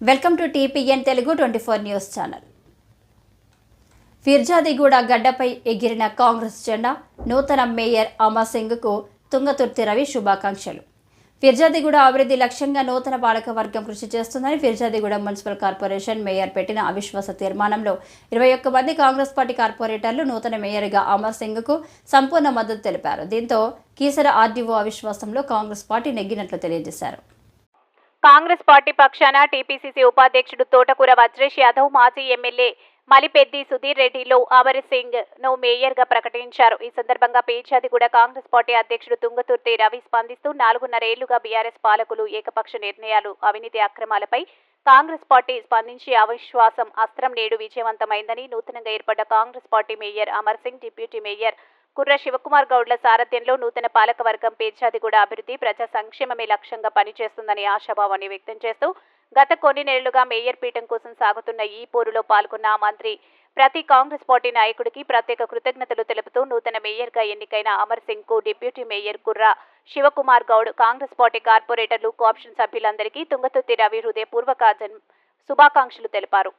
Welcome to TPN Telugu twenty four news channel. Peerzadiguda గడ్డపై ఎగిరిన కాంగ్రెస్ జెండా నూతన మేయర్ అమర్సింగ్కు తుంగతుర్తి రవి శుభాకాంక్షలు. ఫిర్జాదిగూడ అభివృద్ధి లక్ష్యంగా నూతన పాలకవర్గం కృషి చేస్తుందని ఫిర్జాదిగూడ మున్సిపల్ కార్పొరేషన్ మేయర్ పెట్టిన అవిశ్వాస తీర్మానంలో ఇరవై ఒక్క మంది కాంగ్రెస్ పార్టీ కార్పొరేటర్లు నూతన మేయర్గా అమర్ సింగ్కు సంపూర్ణ మద్దతు తెలిపారు. దీంతో కీసర ఆర్డీఓ అవిశ్వాసంలో కాంగ్రెస్ పార్టీ నెగ్గినట్లు తెలియజేశారు. కాంగ్రెస్ పార్టీ పక్షాన టీపీసీసీ ఉపాధ్యక్షుడు తోటకూర వజ్రేష్ యాదవ్ మాజీ ఎమ్మెల్యే మలిపెద్ది సుధీర్ రెడ్డిలో అమర్ సింగ్ను మేయర్గా ప్రకటించారు. ఈ సందర్భంగా పేచాదిగూడ కాంగ్రెస్ పార్టీ అధ్యక్షుడు తుంగతుర్తి రవి స్పందిస్తూ నాలుగున్నరేళ్ళుగా బీఆర్ఎస్ పాలకులు ఏకపక్ష నిర్ణయాలు అవినీతి అక్రమాలపై కాంగ్రెస్ పార్టీ స్పందించి అవిశ్వాసం అస్త్రం నేడు విజయవంతమైందని నూతనంగా ఏర్పడ్డ Congress party mayor Amar Singh deputy mayor Kurra Shivakumar గౌడ్ల సారథ్యంలో నూతన పాలకవర్గం పేర్చాదిగూడ అభివృద్ధి ప్రజా సంక్షేమమే లక్ష్యంగా పనిచేస్తుందని ఆశాభావాన్ని వ్యక్తం చేస్తూ గత కొన్ని నెలలుగా మేయర్ పీఠం కోసం సాగుతున్న ఈ పోరులో పాల్గొన్న మంత్రి ప్రతి కాంగ్రెస్ పార్టీ నాయకుడికి ప్రత్యేక కృతజ్ఞతలు తెలుపుతూ నూతన మేయర్గా ఎన్నికైన Amar సింగ్కు deputy mayor Kurra Shivakumar Goud Congress party కార్పొరేటర్లు కోఆప్షన్ సభ్యులందరికీ తుంగతుర్తి రవి హృదయపూర్వక శుభాకాంక్షలు తెలిపారు.